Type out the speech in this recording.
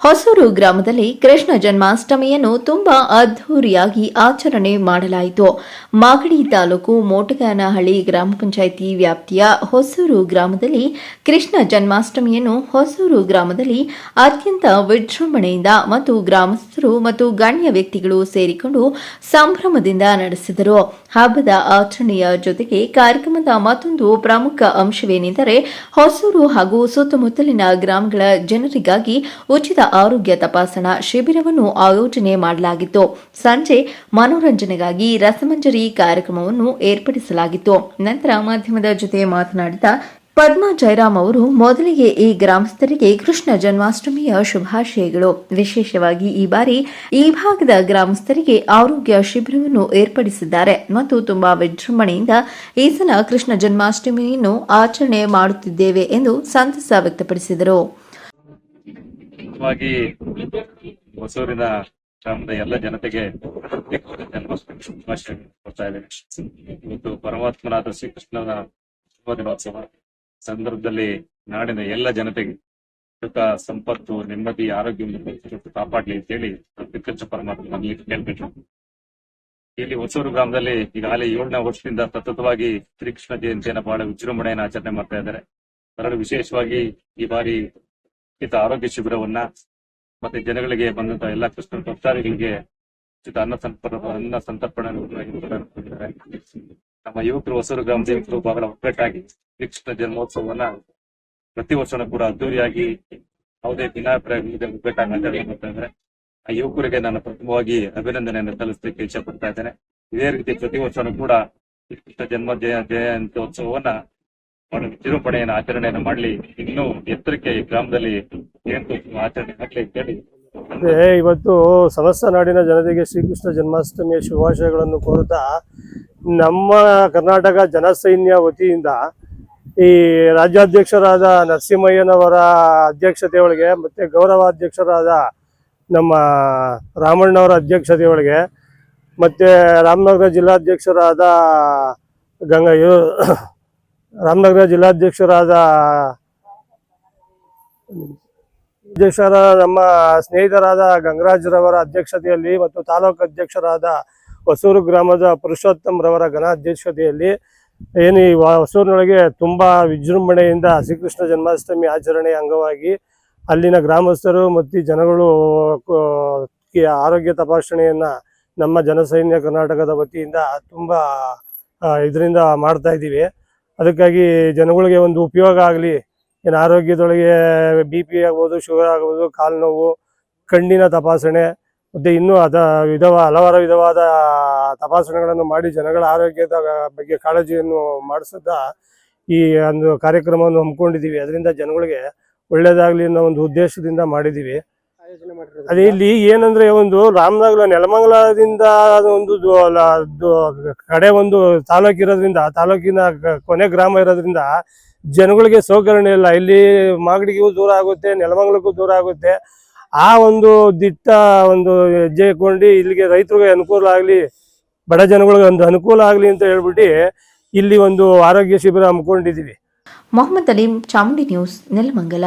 ಹೊಸೂರು ಗ್ರಾಮದಲ್ಲಿ ಕೃಷ್ಣ ಜನ್ಮಾಷ್ಟಮಿಯನ್ನು ತುಂಬಾ ಅದ್ಧೂರಿಯಾಗಿ ಆಚರಣೆ ಮಾಡಲಾಯಿತು. ಮಾಗಡಿ ತಾಲೂಕು ಮೋಟಗಾನಹಳ್ಳಿ ಗ್ರಾಮ ಪಂಚಾಯಿತಿ ವ್ಯಾಪ್ತಿಯ ಹೊಸೂರು ಗ್ರಾಮದಲ್ಲಿ ಕೃಷ್ಣ ಜನ್ಮಾಷ್ಟಮಿಯನ್ನು ಹೊಸೂರು ಗ್ರಾಮದಲ್ಲಿ ಅತ್ಯಂತ ವಿಜೃಂಭಣೆಯಿಂದ ಮತ್ತು ಗ್ರಾಮಸ್ಥರು ಮತ್ತು ಗಣ್ಯ ವ್ಯಕ್ತಿಗಳು ಸೇರಿಕೊಂಡು ಸಂಭ್ರಮದಿಂದ ನಡೆಸಿದರು. ಹಬ್ಬದ ಆಚರಣೆಯ ಜೊತೆಗೆ ಕಾರ್ಯಕ್ರಮದ ಮತ್ತೊಂದು ಪ್ರಮುಖ ಅಂಶವೇನೆಂದರೆ ಹೊಸೂರು ಹಾಗೂ ಸುತ್ತಮುತ್ತಲಿನ ಗ್ರಾಮಗಳ ಜನರಿಗಾಗಿ ಉಚಿತ ಆರೋಗ್ಯ ತಪಾಸಣಾ ಶಿಬಿರವನ್ನು ಆಯೋಜನೆ ಮಾಡಲಾಗಿತ್ತು. ಸಂಜೆ ಮನೋರಂಜನೆಗಾಗಿ ರಸಮಂಜರಿ ಕಾರ್ಯಕ್ರಮವನ್ನು ಏರ್ಪಡಿಸಲಾಗಿತ್ತು. ನಂತರ ಮಾಧ್ಯಮದ ಜೊತೆ ಮಾತನಾಡಿದ ಪದ್ಮಾ ಜಯರಾಮ್ ಅವರು, ಮೊದಲಿಗೆ ಈ ಗ್ರಾಮಸ್ಥರಿಗೆ ಕೃಷ್ಣ ಜನ್ಮಾಷ್ಟಮಿಯ ಶುಭಾಶಯಗಳು. ವಿಶೇಷವಾಗಿ ಈ ಬಾರಿ ಈ ಭಾಗದ ಗ್ರಾಮಸ್ಥರಿಗೆ ಆರೋಗ್ಯ ಶಿಬಿರವನ್ನು ಏರ್ಪಡಿಸಿದ್ದಾರೆ. ಮತ್ತು ತುಂಬಾ ವಿಜೃಂಭಣೆಯಿಂದ ಈ ಸಲ ಕೃಷ್ಣ ಜನ್ಮಾಷ್ಟಮಿಯನ್ನು ಆಚರಣೆ ಮಾಡುತ್ತಿದ್ದೇವೆ ಎಂದು ಸಂತಸ ವ್ಯಕ್ತಪಡಿಸಿದರು. ಮುಖ್ಯವಾಗಿ ಹೊಸೂರಿನ ಗ್ರಾಮದ ಎಲ್ಲ ಜನತೆಗೆ ಶುಭಾಶಯ ಕೊಡ್ತಾ ಇದ್ದೇನೆ ಇವತ್ತು ಪರಮಾತ್ಮನಾದ ಶ್ರೀಕೃಷ್ಣನ ಶುಭ ದಿನೋತ್ಸವ ಸಂದರ್ಭದಲ್ಲಿ ನಾಡಿನ ಎಲ್ಲ ಜನತೆಗೆ ಸುಖ, ಸಂಪತ್ತು, ನೆಮ್ಮದಿ ಆರೋಗ್ಯ ಕಾಪಾಡ್ಲಿ ಅಂತೇಳಿ ಕೃಷ್ಣ ಪರಮಾತ್ಮ ಕೇಳ್ಬಿಟ್ರು. ಇಲ್ಲಿ ಹೊಸೂರು ಗ್ರಾಮದಲ್ಲಿ ಈಗಾಗಲೇ ಏಳನೇ ವರ್ಷದಿಂದ ಸತತವಾಗಿ ಶ್ರೀಕೃಷ್ಣ ಜಯಂತಿಯನ್ನು ಬಹಳ ವಿಜೃಂಭಣೆಯನ್ನು ಆಚರಣೆ ಮಾಡ್ತಾ ಇದ್ದಾರೆ. ಅದರಲ್ಲೂ ವಿಶೇಷವಾಗಿ ಈ ಬಾರಿ ಉಚಿತ ಆರೋಗ್ಯ ಶಿಬಿರವನ್ನ ಮತ್ತೆ ಜನಗಳಿಗೆ ಬಂದಂತಹ ಎಲ್ಲಾ ಕೃಷ್ಣ ಭಕ್ತಾದಿಗಳಿಗೆ ಉಚಿತ ಅನ್ನ ಸಂಪರ್ಕ ಅನ್ನ ಸಂತರ್ಪಣೆ ನಮ್ಮ ಯುವಕರು, ಹೊಸೂರು ಗ್ರಾಮ ಸೇವಕರು ಬಹಳ ಒಗ್ಗಟ್ಟಾಗಿ ಶ್ರೀಕೃಷ್ಣ ಜನ್ಮೋತ್ಸವವನ್ನ ಪ್ರತಿ ವರ್ಷನೂ ಕೂಡ ಅದ್ದೂರಿಯಾಗಿ ಯಾವುದೇ ಭಿನ್ನಾಭಿಪ್ರಾಯ ಒಗ್ಗಟ್ಟಾಗಿ ಆಚರಣೆ ಆ ಯುವಕರಿಗೆ ನಾನು ಪ್ರಥಮವಾಗಿ ಅಭಿನಂದನೆಯನ್ನು ಸಲ್ಲಿಸಲಿಕ್ಕೆ ಇಚ್ಛೆ ಪಡ್ತಾ ಇದ್ದೇನೆ. ಇದೇ ರೀತಿ ಪ್ರತಿ ವರ್ಷನೂ ಕೂಡ ಶ್ರೀಕೃಷ್ಣ ಜನ್ಮ ಜಯ, ಜಯಂತ್ಯೋತ್ಸವವನ್ನ ವಿಜೃಂಭಣೆಯನ್ನು ಆಚರಣೆಯನ್ನು ಮಾಡಲಿ. ಇನ್ನೂ ಎತ್ತರಕ್ಕೆ ಈ ಗ್ರಾಮದಲ್ಲಿ ಆಚರಣೆ ಆಗಲಿ ಅಂತೇಳಿ ಅದೇ, ಇವತ್ತು ಸಮಸ್ತ ನಾಡಿನ ಜನತೆಗೆ ಶ್ರೀಕೃಷ್ಣ ಜನ್ಮಾಷ್ಟಮಿಯ ಶುಭಾಶಯಗಳನ್ನು ಕೋರುತ್ತಾ, ನಮ್ಮ ಕರ್ನಾಟಕ ಜನಸೈನ್ಯ ವತಿಯಿಂದ ಈ ರಾಜ್ಯಾಧ್ಯಕ್ಷರಾದ ನರಸಿಂಹಯ್ಯನವರ ಅಧ್ಯಕ್ಷತೆ ಒಳಗೆ ಮತ್ತೆ ಗೌರವಾಧ್ಯಕ್ಷರಾದ ನಮ್ಮ ರಾಮಣ್ಣವರ ಅಧ್ಯಕ್ಷತೆ ಒಳಗೆ ಮತ್ತೆ ರಾಮನಗರ ಜಿಲ್ಲಾಧ್ಯಕ್ಷರಾದ ಗಂಗಾ ಇವ್- ರಾಮನಗರ ಜಿಲ್ಲಾಧ್ಯಕ್ಷರಾದ ಅಧ್ಯಕ್ಷರ ನಮ್ಮ ಸ್ನೇಹಿತರಾದ ಗಂಗರಾಜ್ರವರ ಅಧ್ಯಕ್ಷತೆಯಲ್ಲಿ ಮತ್ತು ತಾಲೂಕು ಅಧ್ಯಕ್ಷರಾದ ಹೊಸೂರು ಗ್ರಾಮದ ಪುರುಷೋತ್ತಮ್ ರವರ ಘನ ಅಧ್ಯಕ್ಷತೆಯಲ್ಲಿ ಏನು ಈ ಹೊಸೂರಿನೊಳಗೆ ತುಂಬ ವಿಜೃಂಭಣೆಯಿಂದ ಶ್ರೀಕೃಷ್ಣ ಜನ್ಮಾಷ್ಟಮಿ ಆಚರಣೆಯ ಅಂಗವಾಗಿ ಅಲ್ಲಿನ ಗ್ರಾಮಸ್ಥರು ಮತ್ತು ಜನಗಳು ಆರೋಗ್ಯ ತಪಾಸಣೆಯನ್ನು ನಮ್ಮ ಜನಸೈನ್ಯ ಕರ್ನಾಟಕದ ವತಿಯಿಂದ ತುಂಬ ಇದರಿಂದ ಮಾಡ್ತಾ ಇದ್ದೀವಿ. ಅದಕ್ಕಾಗಿ ಜನಗಳಿಗೆ ಒಂದು ಉಪಯೋಗ ಆಗಲಿ. ಏನು ಆರೋಗ್ಯದೊಳಗೆ ಬಿ ಪಿ ಆಗ್ಬೋದು ಶುಗರ್ ಆಗ್ಬೋದು, ಕಾಲು ನೋವು, ಕಣ್ಣಿನ ತಪಾಸಣೆ, ಮತ್ತು ಇನ್ನೂ ಅದ ವಿಧವ ಹಲವಾರು ವಿಧವಾದ ತಪಾಸಣೆಗಳನ್ನು ಮಾಡಿ ಜನಗಳ ಆರೋಗ್ಯದ ಬಗ್ಗೆ ಕಾಳಜಿಯನ್ನು ಮಾಡಿಸುತ್ತಾ ಈ ಒಂದು ಕಾರ್ಯಕ್ರಮವನ್ನು ಹಮ್ಮಿಕೊಂಡಿದ್ದೀವಿ. ಅದರಿಂದ ಜನಗಳಿಗೆ ಒಳ್ಳೆಯದಾಗಲಿ ಅನ್ನೋ ಒಂದು ಉದ್ದೇಶದಿಂದ ಮಾಡಿದ್ದೀವಿ. ಅದೇ ಇಲ್ಲಿ ಏನಂದ್ರೆ ಒಂದು ರಾಮನಗರ ನೆಲಮಂಗಲದಿಂದ ಒಂದು ಕಡೆ ಒಂದು ತಾಲೂಕು ಇರೋದ್ರಿಂದ ತಾಲೂಕಿನ ಕೊನೆ ಗ್ರಾಮ ಇರೋದ್ರಿಂದ ಜನಗಳಿಗೆ ಸೌಕರ್ಯ ಇಲ್ಲ. ಇಲ್ಲಿ ಮಾಗಡಿಗೂ ದೂರ ಆಗುತ್ತೆ ನೆಲಮಂಗಲಕ್ಕೂ ದೂರ ಆಗುತ್ತೆ. ಆ ಒಂದು ದಿಟ್ಟ ಒಂದು ಹೆಜ್ಜೆ ಕೊಂಡು ಇಲ್ಲಿಗೆ ರೈತರಿಗೆ ಅನುಕೂಲ ಆಗಲಿ ಬಡ ಜನಗಳಿಗೆ ಒಂದು ಅನುಕೂಲ ಆಗಲಿ ಅಂತ ಹೇಳ್ಬಿಟ್ಟು ಇಲ್ಲಿ ಒಂದು ಆರೋಗ್ಯ ಶಿಬಿರ ಹಮ್ಮಿಕೊಂಡಿದ್ದೀವಿ. ಮೊಹಮ್ಮದ್ ಅಲೀಂ ಚಾಮುಂಡಿ ನ್ಯೂಸ್ ನೆಲಮಂಗಲ.